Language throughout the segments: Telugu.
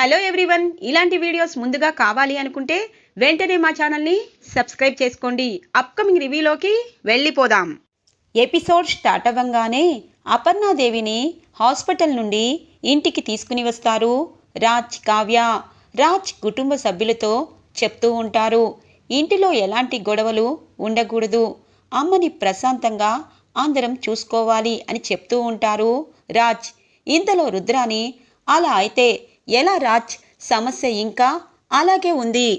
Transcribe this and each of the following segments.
హలో ఎవ్రీవన్ ఇలాంటి వీడియోస్ ముందుగా కావాలి అనుకుంటే వెంటనే మా ఛానల్ని సబ్స్క్రైబ్ చేసుకోండి. అప్కమింగ్ రివ్యూలోకి వెళ్ళిపోదాం. ఎపిసోడ్ స్టార్ట్ అవ్వంగానే అపర్ణాదేవిని హాస్పిటల్ నుండి ఇంటికి తీసుకుని వస్తారు. రాజ్ కావ్య రాజ్ కుటుంబ సభ్యులతో చెప్తూ ఉంటారు. ఇంటిలో ఎలాంటి గొడవలు ఉండకూడదు. అమ్మని ప్రశాంతంగా అందరం చూసుకోవాలి అని చెప్తూ ఉంటారు. రాజ్ ఇంతలో రుద్రాని అలా అయితే ఎలా రాజ్ సమస్య ఇంకా అలాగే ఉంది?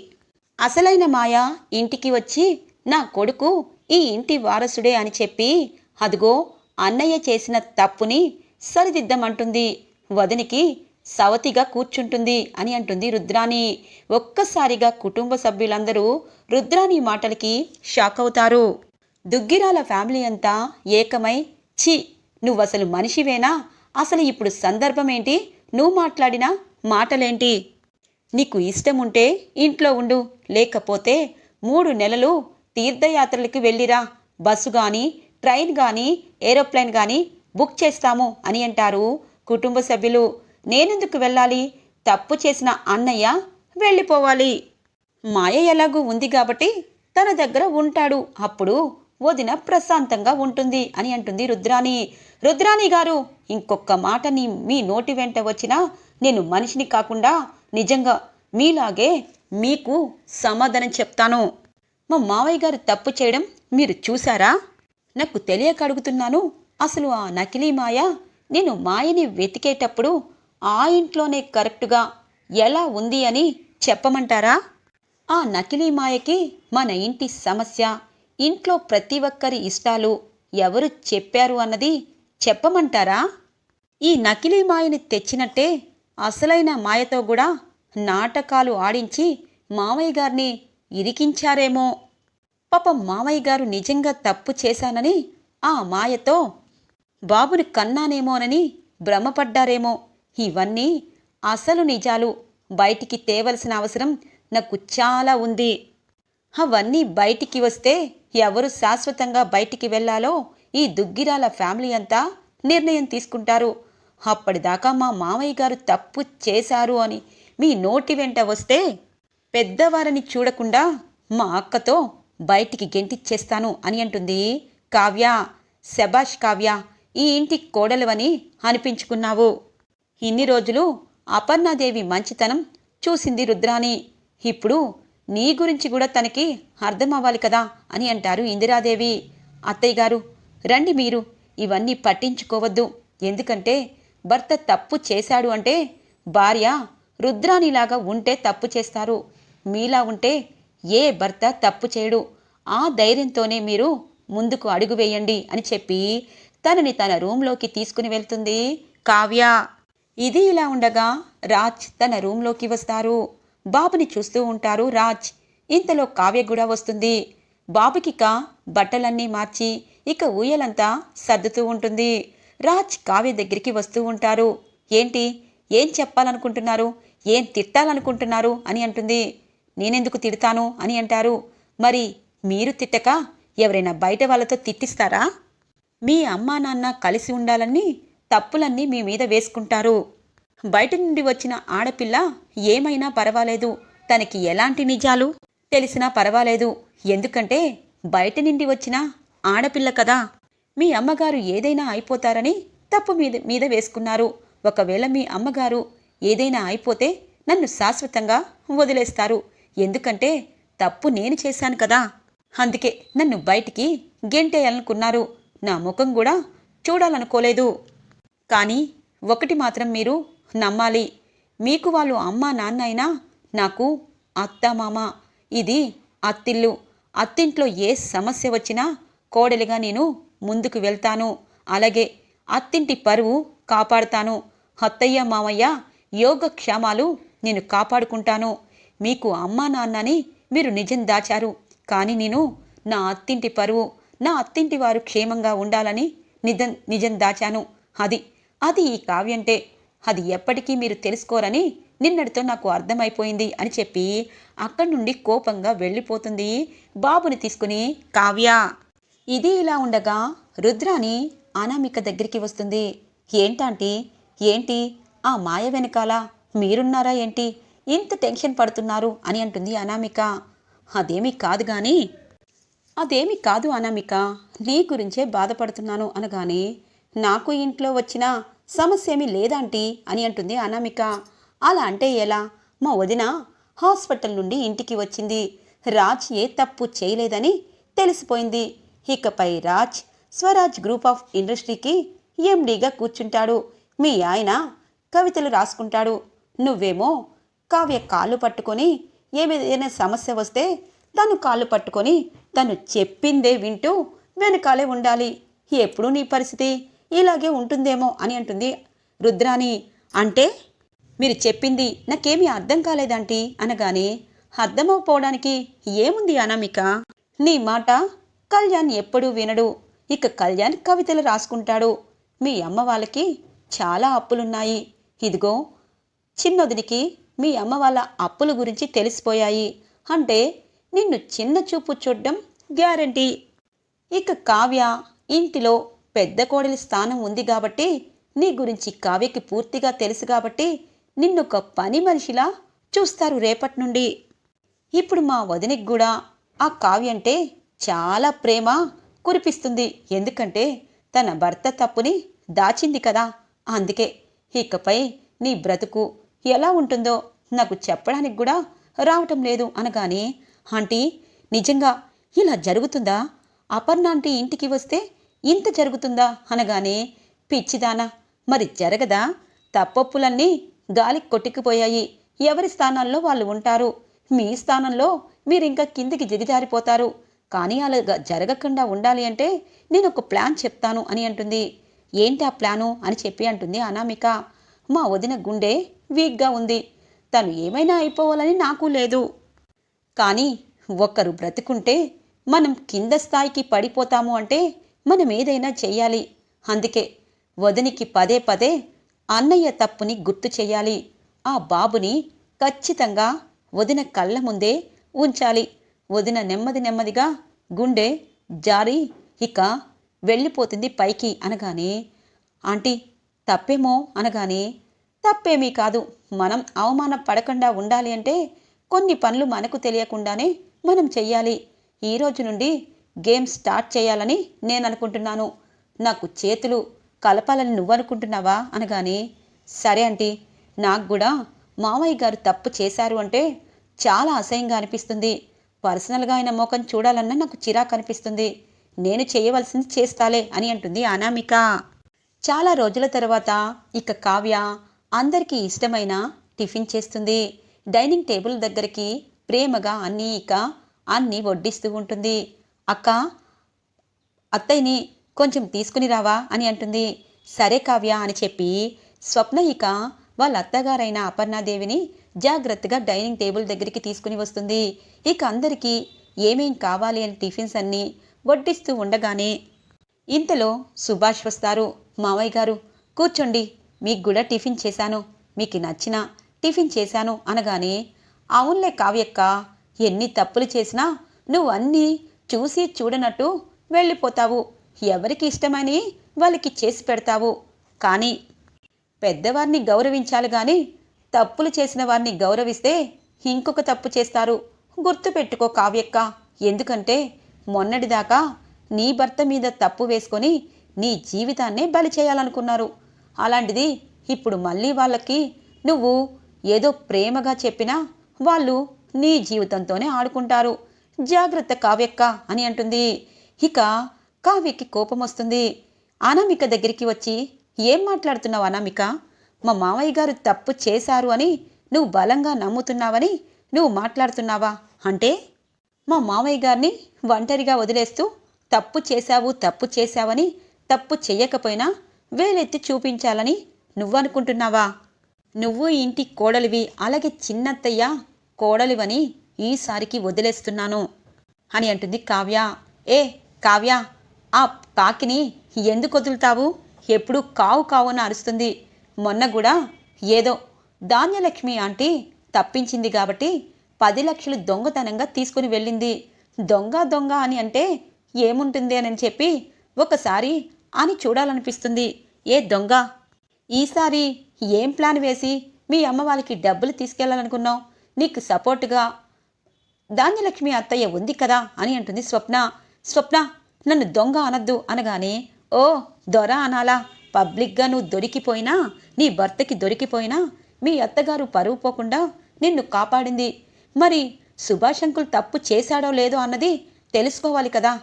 అసలైన మాయ ఇంటికి వచ్చి నా కొడుకు ఈ ఇంటి వారసుడే అని చెప్పి అదిగో అన్నయ్య చేసిన తప్పుని సరిదిద్దమంటుంది. వదినికి సవతిగా కూర్చుంటుంది అని అంటుంది రుద్రాణి. ఒక్కసారిగా కుటుంబ సభ్యులందరూ రుద్రాణి మాటలకి షాక్ అవుతారు. దుగ్గిరాల ఫ్యామిలీ అంతా ఏకమై ఛీ నువ్వసలు మనిషివేనా? అసలు ఇప్పుడు సందర్భం ఏంటి నువ్వు మాట్లాడినా మాటలేంటి? నీకు ఇష్టం ఉంటే ఇంట్లో ఉండు లేకపోతే మూడు నెలలు తీర్థయాత్రలకి వెళ్ళిరా. బస్సు కానీ ట్రైన్ కానీ ఏరోప్లేన్ కానీ బుక్ చేస్తాము అని అంటారు కుటుంబ సభ్యులు. నేనెందుకు వెళ్ళాలి? తప్పు చేసిన అన్నయ్య వెళ్ళిపోవాలి. మాయ ఎలాగూ ఉంది కాబట్టి తన దగ్గర ఉంటాడు. అప్పుడు వదిన ప్రశాంతంగా ఉంటుంది అని అంటుంది రుద్రాణి. రుద్రాణి గారు ఇంకొక మాటని మీ నోటి వెంట వచ్చినా నేను మనిషిని కాకుండా నిజంగా మీలాగే మీకు సమాధానం చెప్తాను. మా మావయ్య గారు తప్పు చేయడం మీరు చూసారా నాకు తెలియక అడుగుతున్నాను. అసలు ఆ నకిలీ మాయ నేను మాయని వెతికేటప్పుడు ఆ ఇంట్లోనే కరెక్టుగా ఎలా ఉంది అని చెప్పమంటారా? ఆ నకిలీ మాయకి మన ఇంటి సమస్య ఇంట్లో ప్రతి ఒక్కరి ఇష్టాలు ఎవరు చెప్పారు అన్నది చెప్పమంటారా? ఈ నకిలీ మాయని తెచ్చినట్టే అసలైన మాయతో కూడా నాటకాలు ఆడించి మావయ్య గారిని ఇరికించారేమో. పాపం మావయ్య గారు నిజంగా తప్పు చేశానని ఆ మాయతో బాబుని కన్నానేమోనని భ్రమపడ్డారేమో. ఇవన్నీ అసలు నిజాలు. బయటికి తేవలసిన అవసరం నాకు చాలా ఉంది. అవన్నీ బయటికి వస్తే ఎవరు శాశ్వతంగా బయటికి వెళ్ళాలో ఈ దుగ్గిరాల ఫ్యామిలీ అంతా నిర్ణయం తీసుకుంటారు. అప్పటిదాకా మా మామయ్య గారు తప్పు చేశారు అని మీ నోటి వెంట వస్తే పెద్దవారిని చూడకుండా మా అక్కతో బయటికి గెంటిచ్చేస్తాను అని అంటుంది. కావ్య శబాష్ కావ్య ఈ ఇంటి కోడలువని అనిపించుకున్నావు. ఇన్ని రోజులు అపర్ణాదేవి మంచితనం చూసింది రుద్రాని ఇప్పుడు నీ గురించి కూడా తనకి అర్థం అవ్వాలి కదా అని అంటారు ఇందిరాదేవి. అత్తయ్య గారు రండి మీరు ఇవన్నీ పట్టించుకోవద్దు. ఎందుకంటే భర్త తప్పు చేశాడు అంటే భార్య రుద్రానిలాగా ఉంటే తప్పు చేస్తారు. మీలా ఉంటే ఏ భర్త తప్పు చేయడు. ఆ ధైర్యంతోనే మీరు ముందుకు అడుగు వేయండి అని చెప్పి తనని తన రూంలోకి తీసుకుని వెళ్తుంది కావ్య. ఇది ఇలా ఉండగా రాజ్ తన రూంలోకి వస్తారు. బాబుని చూస్తూ ఉంటారు రాజ్. ఇంతలో కావ్య కూడా వస్తుంది. బాబుకిక బట్టలన్నీ మార్చి ఇక ఊయలంతా సర్దుతూ ఉంటుంది. రాజ్ కావ్య దగ్గరికి వస్తూ ఉంటారు. ఏంటి? ఏం చెప్పాలనుకుంటున్నారు? ఏం తిట్టాలనుకుంటున్నారు? అని అంటుంది. నేనెందుకు తిడతాను? అని అంటారు. మరి మీరు తిట్టక ఎవరైనా బయట వాళ్ళతో తిట్టిస్తారా? మీ అమ్మా నాన్న కలిసి ఉండాలని తప్పులన్నీ మీ మీద వేసుకుంటారు. బయట నుండి వచ్చిన ఆడపిల్ల ఏమైనా పర్వాలేదు. తనకి ఎలాంటి నిజాలు తెలిసినా పర్వాలేదు. ఎందుకంటే బయట నుండి వచ్చిన ఆడపిల్ల కదా. మీ అమ్మగారు ఏదైనా అయిపోతారని తప్పు మీద మీద వేసుకున్నారు. ఒకవేళ మీ అమ్మగారు ఏదైనా అయిపోతే నన్ను శాశ్వతంగా వదిలేస్తారు. ఎందుకంటే తప్పు నేను చేశాను కదా. అందుకే నన్ను బయటికి గెంటేయాలనుకున్నారు. నా ముఖం కూడా చూడాలనుకోలేదు. కానీ ఒకటి మాత్రం మీరు నమ్మాలి. మీకు వాళ్ళు అమ్మా నాన్న అయినా నాకు అత్త మామ ఇది అత్తిల్లు. అత్తింట్లో ఏ సమస్య వచ్చినా కోడలిగా నేను ముందుకు వెళ్తాను. అలాగే అత్తింటి పరువు కాపాడుతాను. అత్తయ్య మామయ్య యోగక్షేమాలు నేను కాపాడుకుంటాను. మీకు అమ్మా నాన్నని మీరు నిజం దాచారు. కానీ నేను నా అత్తింటి పరువు నా అత్తింటి వారు క్షేమంగా ఉండాలని నిజం నిజం దాచాను. అది అది ఈ కావ్యంటే. అది ఎప్పటికీ మీరు తెలుసుకోరని నిన్నటితో నాకు అర్థమైపోయింది అని చెప్పి అక్కడి నుండి కోపంగా వెళ్ళిపోతుంది బాబుని తీసుకుని కావ్య. ఇది ఇలా ఉండగా రుద్రాని అనామిక దగ్గరికి వస్తుంది. ఏంటంటే? ఏంటి? ఆ మాయ వెనకాల మీరున్నారా ఏంటి? ఇంత టెన్షన్ పడుతున్నారు అని అంటుంది అనామిక. అదేమీ కాదు కానీ అదేమి కాదు అనామిక. నీ గురించే బాధపడుతున్నాను అనగానే నాకు ఇంట్లో వచ్చిన సమస్య ఏమీ లేదాంటీ అని అంటుంది అనామిక. అలా అంటే ఎలా? మా వదిన హాస్పిటల్ నుండి ఇంటికి వచ్చింది. రాజ్ ఏ తప్పు చేయలేదని తెలిసిపోయింది. ఇకపై రాజ్ స్వరాజ్ గ్రూప్ ఆఫ్ ఇండస్ట్రీకి ఎండీగా కూర్చుంటాడు. మీ ఆయన కవితలు రాసుకుంటాడు. నువ్వేమో కావ్య కాళ్ళు పట్టుకొని ఏమైనా సమస్య వస్తే తను కాళ్ళు పట్టుకొని తను చెప్పిందే వింటూ వెనకాలే ఉండాలి. ఎప్పుడు నీ పరిస్థితి ఇలాగే ఉంటుందేమో అని అంటుంది రుద్రాని అంటే మీరు చెప్పింది నాకేమీ అర్థం కాలేదంటీ అనగానే అర్థమవపోవడానికి ఏముంది అనామిక? నీ మాట కళ్యాణ్ ఎప్పుడూ వినడు. ఇక కళ్యాణ్ కవితలు రాసుకుంటాడు. మీ అమ్మ వాళ్ళకి చాలా అప్పులున్నాయి. ఇదిగో చిన్నొదినికి మీ అమ్మ వాళ్ళ అప్పుల గురించి తెలిసిపోయాయి. అంటే నిన్ను చిన్న చూపు చూడడం గ్యారంటీ. ఇక కావ్య ఇంటిలో పెద్ద కోడలి స్థానం ఉంది కాబట్టి నీ గురించి కావ్యకి పూర్తిగా తెలుసు కాబట్టి నిన్నొక పని మనిషిలా చూస్తారు రేపటి నుండి ఇప్పుడు మా వదినికి కూడా ఆ కావ్య అంటే చాలా ప్రేమ కురిపిస్తుంది. ఎందుకంటే తన భర్త తప్పుని దాచింది కదా. అందుకే ఇకపై నీ బ్రతుకు ఎలా ఉంటుందో నాకు చెప్పడానికి కూడా రావటం లేదు అనగానే ఆంటీ నిజంగా ఇలా జరుగుతుందా? అపర్ణ ఆంటీ ఇంటికి వస్తే ఇంత జరుగుతుందా? అనగానే పిచ్చిదానా మరి జరగదా? తప్పప్పులన్నీ గాలికి కొట్టుకుపోయాయి. ఎవరి స్థానాల్లో వాళ్ళు ఉంటారు? మీ స్థానంలో మీరు ఇంకా కిందికి దిగజారిపోతారు. కానీ అలా జరగకుండా ఉండాలి అంటే నేను ఒక ప్లాన్ చెప్తాను అని అంటుంది. ఏంటి ఆ ప్లాను అని చెప్పి అంటుంది అనామిక. మా వదిన గుండె వీక్గా ఉంది. తను ఏమైనా అయిపోవాలని నాకు లేదు. కానీ ఒకరు బ్రతుకుంటే మనం కింద స్థాయికి పడిపోతాము అంటే మనం ఏదైనా చేయాలి అందుకే వదినికి పదే పదే అన్నయ్య తప్పుని గుర్తు చెయ్యాలి. ఆ బాబుని ఖచ్చితంగా వదిన కళ్ళ ముందే ఉంచాలి. వదిన నెమ్మది నెమ్మదిగా గుండె జారి ఇక వెళ్ళిపోతుంది పైకి అనగానే ఆంటీ తప్పేమో అనగానే తప్పేమీ కాదు. మనం అవమాన పడకుండా ఉండాలి అంటే కొన్ని పనులు మనకు తెలియకుండానే మనం చెయ్యాలి. ఈ రోజు నుండి గేమ్ స్టార్ట్ చేయాలని నేను అనుకుంటున్నాను. నాకు చేతులు కలపాలని నువ్వనుకుంటున్నావా అనగానే సరే ఆంటీ నాకు కూడా మామయ్య గారు తప్పు చేశారు అంటే చాలా అసహ్యంగా అనిపిస్తుంది. పర్సనల్గా ఆయన మోకం చూడాలన్నా నాకు చిరాకు అనిపిస్తుంది. నేను చేయవలసింది చేస్తాలే అని అంటుంది అనామిక. చాలా రోజుల తర్వాత ఇక కావ్య అందరికీ ఇష్టమైన టిఫిన్ చేస్తుంది. డైనింగ్ టేబుల్ దగ్గరికి ప్రేమగా అన్నీ ఇక అన్నీ వడ్డిస్తూ ఉంటుంది. అక్క అత్తయ్యని కొంచెం తీసుకుని రావా అని అంటుంది. సరే కావ్య అని చెప్పి స్వప్న ఇక వాళ్ళ అత్తగారైన అపర్ణాదేవిని జాగ్రత్తగా డైనింగ్ టేబుల్ దగ్గరికి తీసుకుని వస్తుంది. ఇక అందరికీ ఏమేం కావాలి అని టిఫిన్స్ అన్నీ వడ్డిస్తూ ఉండగానే ఇంతలో సుభాష్ వస్తారు. మావయ్య గారు కూర్చోండి. మీకు కూడా టిఫిన్ చేశాను. మీకు నచ్చిన టిఫిన్ చేశాను అనగానే అవునులే కావ్యక్క ఎన్ని తప్పులు చేసినా నువ్వు అన్నీ చూసి చూడనట్టు వెళ్ళిపోతావు. ఎవరికి ఇష్టమని వాళ్ళకి చేసి పెడతావు. కానీ పెద్దవారిని గౌరవించాలి కానీ తప్పులు చేసిన వారిని గౌరవిస్తే ఇంకొక తప్పు చేస్తారు. గుర్తుపెట్టుకో కావ్యక్క. ఎందుకంటే మొన్నటిదాకా నీ భర్త మీద తప్పు వేసుకొని నీ జీవితాన్నే బలి చేయాలనుకున్నారు. అలాంటిది ఇప్పుడు మళ్ళీ వాళ్ళకి నువ్వు ఏదో ప్రేమగా చెప్పినా వాళ్ళు నీ జీవితంతోనే ఆడుకుంటారు. జాగ్రత్త కావ్యక్క అని అంటుంది. ఇక కావ్యకి కోపం వస్తుంది. అనామిక దగ్గరికి వచ్చి ఏం మాట్లాడుతున్నావు అనామిక? మా మామయ్య గారు తప్పు చేశారు అని నువ్వు బలంగా నమ్ముతున్నావని నువ్వు మాట్లాడుతున్నావా? అంటే మా మామయ్య గారిని ఒంటరిగా వదిలేస్తూ తప్పు చేశావు తప్పు చేశావని తప్పు చెయ్యకపోయినా వేలెత్తి చూపించాలని నువ్వనుకుంటున్నావా? నువ్వు ఇంటి కోడలివి అలాగే చిన్నత్తయ్య కోడలివని ఈసారికి వదిలేస్తున్నాను అని అంటుంది కావ్య. ఏ కావ్య ఆ కాకిని ఎందుకు వదులుతావు? ఎప్పుడు కావు కావు అని అరుస్తుంది. మొన్న కూడా ఏదో ధాన్యలక్ష్మి ఆంటీ తప్పించింది కాబట్టి పది లక్షలు దొంగతనంగా తీసుకుని వెళ్ళింది. దొంగ దొంగ అని అంటే ఏముంటుంది అని చెప్పి ఒకసారి అని చూడాలనిపిస్తుంది. ఏ దొంగ? ఈసారి ఏం ప్లాన్ వేసి మీ అమ్మ వాళ్ళకి డబ్బులు తీసుకెళ్ళాలనుకున్నావు? నీకు సపోర్టుగా ధాన్యలక్ష్మి అత్తయ్య ఉంది కదా అని అంటుంది స్వప్న. స్వప్న నన్ను దొంగ అనద్దు అనగానే ఓ దొర అనాలా? పబ్లిక్గా నువ్వు దొరికిపోయినా నీ భర్తకి దొరికిపోయినా మీ అత్తగారు పరువు పోకుండా నిన్ను కాపాడింది. మరి సుభాష్ అంకుల్ తప్పు చేశాడో లేదో అన్నది తెలుసుకోవాలి కదా.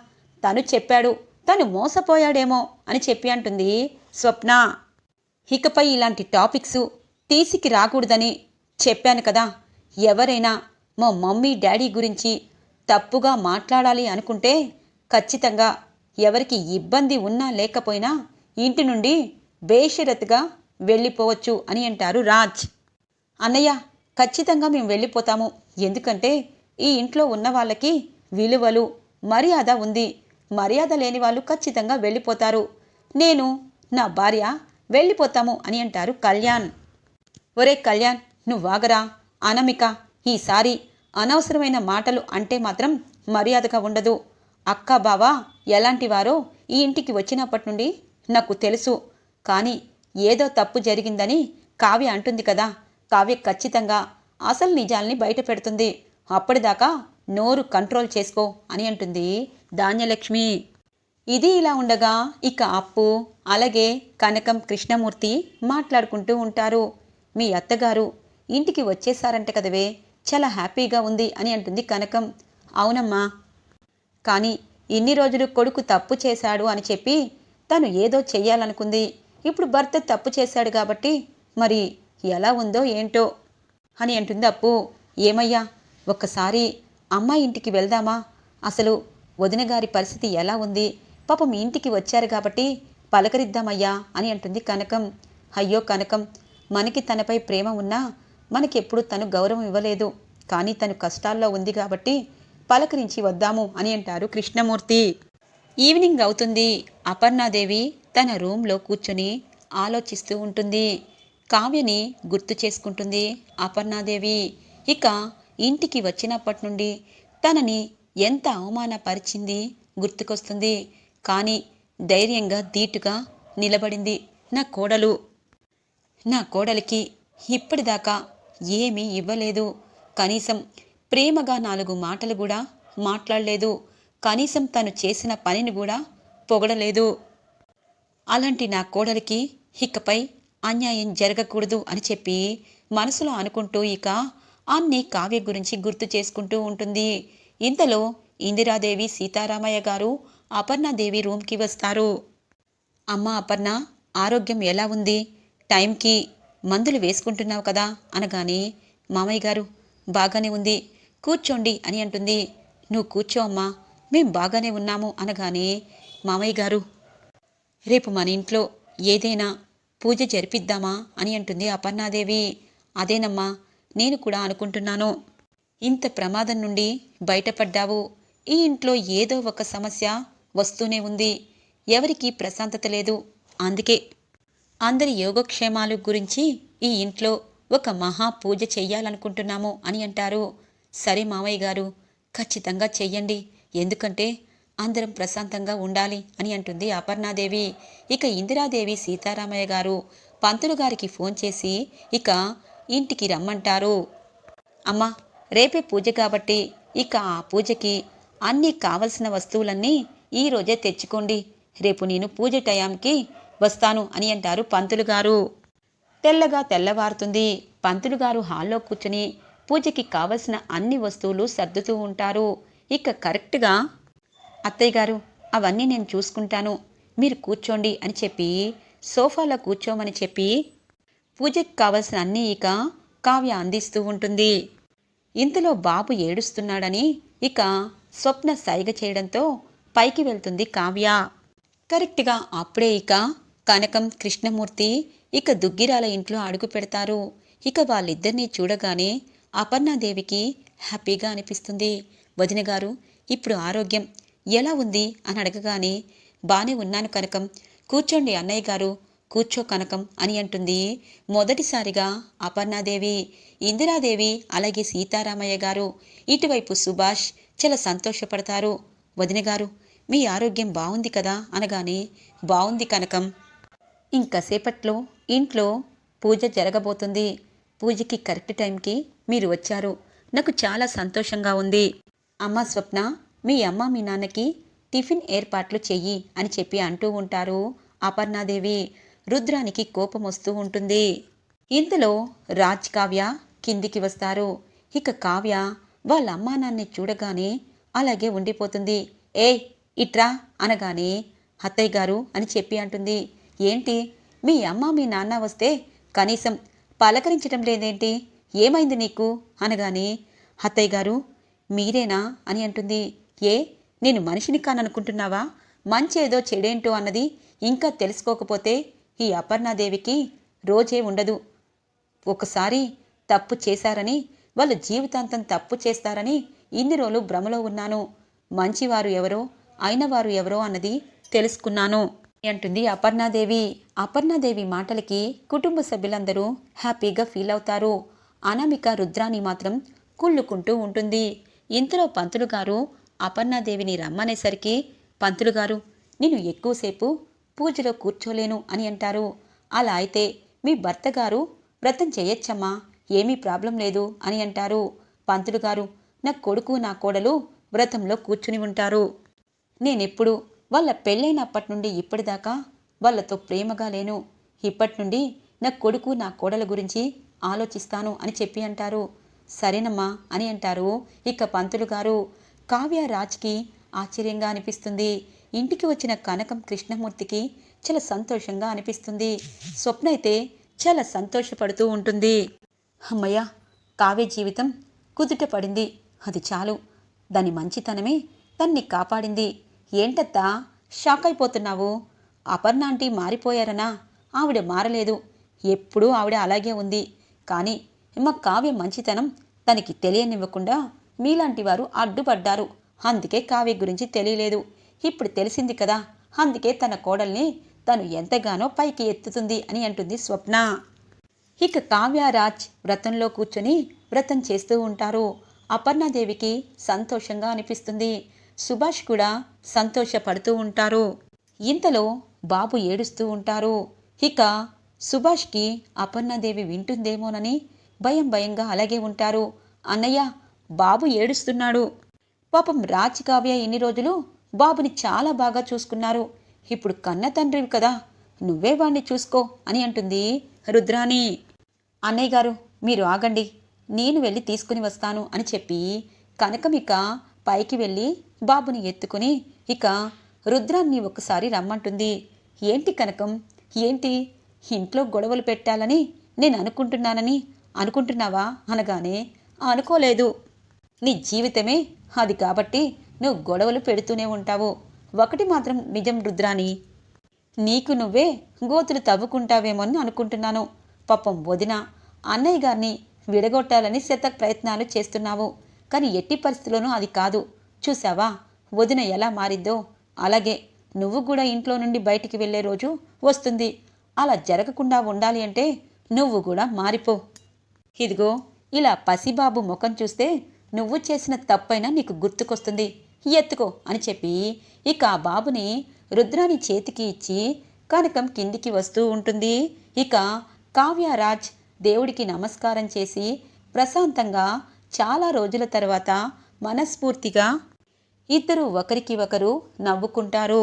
తను చెప్పాడు తను మోసపోయాడేమో అని చెప్పి అంటుంది స్వప్న. ఇకపై ఇలాంటి టాపిక్స్ తీసికి రాకూడదని చెప్పాను కదా. ఎవరైనా మా మమ్మీ డాడీ గురించి తప్పుగా మాట్లాడాలి అనుకుంటే ఖచ్చితంగా ఎవరికి ఇబ్బంది ఉన్నా లేకపోయినా ఇంటి నుండి బేషరత్గా వెళ్ళిపోవచ్చు అని అంటారు రాజ్. అన్నయ్య ఖచ్చితంగా మేము వెళ్ళిపోతాము. ఎందుకంటే ఈ ఇంట్లో ఉన్న వాళ్ళకి విలువలు మర్యాద ఉంది. మర్యాద లేని వాళ్ళు ఖచ్చితంగా వెళ్ళిపోతారు. నేను నా భార్య వెళ్ళిపోతాము అని అంటారు కళ్యాణ్. ఒరే కళ్యాణ్ నువ్వాగరా అనమిక ఈసారి అనవసరమైన మాటలు అంటే మాత్రం మర్యాదగా ఉండదు. అక్క బావ ఎలాంటివారో ఈ ఇంటికి వచ్చినప్పటి నుండి నాకు తెలుసు. కానీ ఏదో తప్పు జరిగిందని కావ్య అంటుంది కదా. కావ్య ఖచ్చితంగా అసలు నిజాల్ని బయట పెడుతుంది. అప్పటిదాకా నోరు కంట్రోల్ చేసుకో అని అంటుంది ధాన్యలక్ష్మి. ఇది ఇలా ఉండగా ఇక అప్పు అలాగే కనకం కృష్ణమూర్తి మాట్లాడుకుంటూ ఉంటారు. మీ అత్తగారు ఇంటికి వచ్చేసారంట కదవే. చాలా హ్యాపీగా ఉంది అని అంటుంది కనకం. అవునమ్మా. కానీ ఇన్ని రోజులు కొడుకు తప్పు చేశాడు అని చెప్పి తను ఏదో చెయ్యాలనుకుంది. ఇప్పుడు భర్త తప్పు చేశాడు కాబట్టి మరి ఎలా ఉందో ఏంటో అని అంటుంది అప్పు. ఏమయ్యా ఒక్కసారి అమ్మాయి ఇంటికి వెళ్దామా? అసలు వదిన గారి పరిస్థితి ఎలా ఉంది? పాపం ఇంటికి వచ్చారు కాబట్టి పలకరిద్దామయ్యా అని అంటుంది కనకం. అయ్యో కనకం మనకి తనపై ప్రేమ ఉన్నా మనకెప్పుడు తను గౌరవం ఇవ్వలేదు. కానీ తను కష్టాల్లో ఉంది కాబట్టి పలకరించి వద్దాము అని అంటారు కృష్ణమూర్తి. ఈవినింగ్ అవుతుంది. అపర్ణాదేవి తన రూమ్లో కూర్చొని ఆలోచిస్తూ ఉంటుంది. కావ్యని గుర్తు చేసుకుంటుంది అపర్ణాదేవి. ఇక ఇంటికి వచ్చినప్పటి నుండి తనని ఎంత అవమానపరిచింది గుర్తుకొస్తుంది. కానీ ధైర్యంగా ధీటుగా నిలబడింది నా కోడలు. నా కోడలికి ఇప్పటిదాకా ఏమీ ఇవ్వలేదు. కనీసం ప్రేమగా నాలుగు మాటలు కూడా మాట్లాడలేదు. కనీసం తను చేసిన పనిని కూడా పొగడలేదు. అలాంటి నా కోడలికి ఇకపై అన్యాయం జరగకూడదు అని చెప్పి మనసులో అనుకుంటూ ఇక అన్ని కావ్య గురించి గుర్తు చేసుకుంటూ ఉంటుంది. ఇంతలో ఇందిరాదేవి సీతారామయ్య గారు అపర్ణాదేవి రూమ్కి వస్తారు. అమ్మ అపర్ణ ఆరోగ్యం ఎలా ఉంది? టైంకి మందులు వేసుకుంటున్నావు కదా అనగానే మామయ్య గారు బాగానే ఉంది కూర్చోండి అని అంటుంది. నువ్వు కూర్చో అమ్మా మేం బాగానే ఉన్నాము అనగానే మామయ్య గారు రేపు మన ఇంట్లో ఏదైనా పూజ జరిపిద్దామా? అని అంటుంది అపర్ణాదేవి. అదేనమ్మా నేను కూడా అనుకుంటున్నాను. ఇంత ప్రమాదం నుండి బయటపడ్డావు. ఈ ఇంట్లో ఏదో ఒక సమస్య వస్తూనే ఉంది. ఎవరికీ ప్రశాంతత లేదు. అందుకే అందరి యోగక్షేమాలు గురించి ఈ ఇంట్లో ఒక మహా పూజ చెయ్యాలనుకుంటున్నాము అని అంటారు. సరే మామయ్య గారు ఖచ్చితంగా చెయ్యండి. ఎందుకంటే అందరం ప్రశాంతంగా ఉండాలి అని అంటుంది అపర్ణాదేవి. ఇక ఇందిరాదేవి సీతారామయ్య గారు పంతులు గారికి ఫోన్ చేసి ఇక ఇంటికి రమ్మంటారు. అమ్మా రేపే పూజ కాబట్టి ఇక ఆ పూజకి అన్నీ కావలసిన వస్తువులన్నీ ఈరోజే తెచ్చుకోండి. రేపు నేను పూజ టయాంకి వస్తాను అని అంటారు పంతులు గారు. తెల్లగా తెల్లవారుతుంది. పంతులు గారు హాల్లో కూర్చుని పూజకి కావలసిన అన్ని వస్తువులు సర్దుతూ ఉంటారు. ఇక కరెక్ట్గా అత్తయ్య గారు అవన్నీ నేను చూసుకుంటాను. మీరు కూర్చోండి అని చెప్పి సోఫాలో కూర్చోమని చెప్పి పూజకి కావలసిన అన్నీ ఇక కావ్య అందిస్తూ ఉంటుంది. ఇంతలో బాబు ఏడుస్తున్నాడని ఇక స్వప్న సైగ చేయడంతో పైకి వెళ్తుంది కావ్య. కరెక్ట్గా అప్పుడే ఇక కనకం కృష్ణమూర్తి ఇక దుగ్గిరాల ఇంట్లో అడుగు పెడతారు. ఇక వాళ్ళిద్దరినీ చూడగానే అపర్ణాదేవికి హ్యాపీగా అనిపిస్తుంది. వదిన గారు ఇప్పుడు ఆరోగ్యం ఎలా ఉంది? అని అడగగానే బానే ఉన్నాను కనకం. కూర్చోండి అన్నయ్య గారు. కూర్చో కనకం అని అంటుంది. మొదటిసారిగా అపర్ణాదేవి ఇందిరాదేవి అలాగే సీతారామయ్య గారు ఇటువైపు సుభాష్ చాలా సంతోషపడతారు. వదిన గారు మీ ఆరోగ్యం బాగుంది కదా? అనగానే బాగుంది కనకం. ఇంకసేపట్లో ఇంట్లో పూజ జరగబోతుంది. పూజకి కరెక్ట్ టైంకి మీరు వచ్చారు. నాకు చాలా సంతోషంగా ఉంది. అమ్మ స్వప్న మీ అమ్మ మీ నాన్నకి టిఫిన్ ఏర్పాట్లు చెయ్యి అని చెప్పి అంటూ ఉంటారు. అపర్ణాదేవి రుద్రానికి కోపం వస్తూ ఉంటుంది. ఇంతలో రాజ్ కావ్య కిందికి వస్తారు. ఇక కావ్య వాళ్ళ అమ్మా నాన్ని చూడగానే అలాగే ఉండిపోతుంది. ఏ ఇట్రా అనగానే అత్తయ్య గారు అని చెప్పి అంటుంది. ఏంటి? మీ అమ్మ మీ నాన్న వస్తే కనీసం పలకరించటం లేదేంటి? ఏమైంది నీకు? అనగానే అత్తయ్య గారు మీరేనా అని అంటుంది. ఏ నేను మనిషిని కాననుకుంటున్నావా? మంచేదో చెడేంటో అన్నది ఇంకా తెలుసుకోకపోతే ఈ అపర్ణాదేవికి రోజే ఉండదు. ఒకసారి తప్పు చేశారని వాళ్ళు జీవితాంతం తప్పు చేస్తారని ఇన్ని రోజులు భ్రమలో ఉన్నాను. మంచివారు ఎవరో అయినవారు ఎవరో అన్నది తెలుసుకున్నాను అంటుంది అపర్ణాదేవి. అపర్ణాదేవి మాటలకి కుటుంబ సభ్యులందరూ హ్యాపీగా ఫీల్ అవుతారు. అనామిక రుద్రాని మాత్రం కుళ్ళుకుంటూ ఉంటుంది. ఇంతలో పంతులు గారు అపర్ణాదేవిని రమ్మనేసరికి పంతులు గారు నేను ఎక్కువసేపు పూజలో కూర్చోలేను అని అంటారు. అలా అయితే మీ భర్త గారు వ్రతం చేయొచ్చమ్మా ఏమీ ప్రాబ్లం లేదు అని అంటారు. పంతులు గారు నా కొడుకు నా కోడలు వ్రతంలో కూర్చుని ఉంటారు. నేనెప్పుడు వాళ్ళ పెళ్ళైనప్పటి నుండి ఇప్పటిదాకా వాళ్ళతో ప్రేమగా లేను. ఇప్పటి నుండి నా కొడుకు నా కోడల గురించి ఆలోచిస్తాను అని చెప్పి అంటారు. సరేనమ్మా అని అంటారు. ఇక పంతులు గారు కావ్య రాజ్కి ఆశ్చర్యంగా అనిపిస్తుంది. ఇంటికి వచ్చిన కనకం కృష్ణమూర్తికి చాలా సంతోషంగా అనిపిస్తుంది. స్వప్న అయితే చాలా సంతోషపడుతూ ఉంటుంది. అమ్మయ్య కావ్య జీవితం కుదుట పడింది. అది చాలు. దాని మంచితనమే దాన్ని కాపాడింది. ఏంటత్తా షాక్ అయిపోతున్నావు అపర్ణ ఆంటీ మారిపోయారనా? ఆవిడ మారలేదు. ఎప్పుడూ ఆవిడ అలాగే ఉంది. కానీ మా కావ్య మంచితనం తనకి తెలియనివ్వకుండా మీలాంటి వారు అడ్డుపడ్డారు. అందుకే కావ్య గురించి తెలియలేదు. ఇప్పుడు తెలిసింది కదా. అందుకే తన కోడల్ని తను ఎంతగానో పైకి ఎత్తుతుంది అని అంటుంది స్వప్న. ఇక కావ్యరాజ్ వ్రతంలో కూర్చొని వ్రతం చేస్తూ ఉంటారు. అపర్ణాదేవికి సంతోషంగా అనిపిస్తుంది. సుభాష్ కూడా సంతోషపడుతూ ఉంటారు. ఇంతలో బాబు ఏడుస్తూ ఉంటారు. ఇక సుభాష్కి అపర్ణాదేవి వింటుందేమోనని భయం భయంగా అలాగే ఉంటారు. అన్నయ్య బాబు ఏడుస్తున్నాడు. పాపం రాజ్ కావ్య ఎన్ని రోజులు బాబుని చాలా బాగా చూసుకున్నారు. ఇప్పుడు కన్న తండ్రివి కదా నువ్వే వాణ్ణి చూసుకో అని అంటుంది రుద్రాణి. అన్నయ్య గారు మీరు ఆగండి నేను వెళ్ళి తీసుకుని వస్తాను అని చెప్పి కనకమిక పైకి వెళ్ళి బాబుని ఎత్తుకుని ఇక రుద్రాన్ని ఒకసారి రమ్మంటుంది. ఏంటి కనకం? ఏంటి? ఇంట్లో గొడవలు పెట్టాలని నేను అనుకుంటున్నానని అనుకుంటున్నావా? అనగానే అనుకోలేదు. నీ జీవితమే అది కాబట్టి నువ్వు గొడవలు పెడుతూనే ఉంటావు. ఒకటి మాత్రం నిజం రుద్రాని నీకు నువ్వే గోతులు తవ్వుకుంటావేమోని అనుకుంటున్నాను. పాపం వదిన అన్నయ్య గారిని విడగొట్టాలని శత ప్రయత్నాలు చేస్తున్నావు. కానీ ఎట్టి పరిస్థితుల్లోనూ అది కాదు. చూసావా వదిన ఎలా మారిద్దో అలాగే నువ్వు కూడా ఇంట్లో నుండి బయటికి వెళ్ళే రోజు వస్తుంది. అలా జరగకుండా ఉండాలి అంటే నువ్వు కూడా మారిపో. ఇదిగో ఇలా పసిబాబు ముఖం చూస్తే నువ్వు చేసిన తప్పైనా నీకు గుర్తుకొస్తుంది. ఎత్తుకో అని చెప్పి ఇక ఆ బాబుని రుద్రాని చేతికి ఇచ్చి కనకం కిందికి వస్తూ ఉంటుంది. ఇక కావ్యరాజ్ దేవుడికి నమస్కారం చేసి ప్రశాంతంగా చాలా రోజుల తర్వాత మనస్ఫూర్తిగా ఇద్దరు ఒకరికి ఒకరు నవ్వుకుంటారు.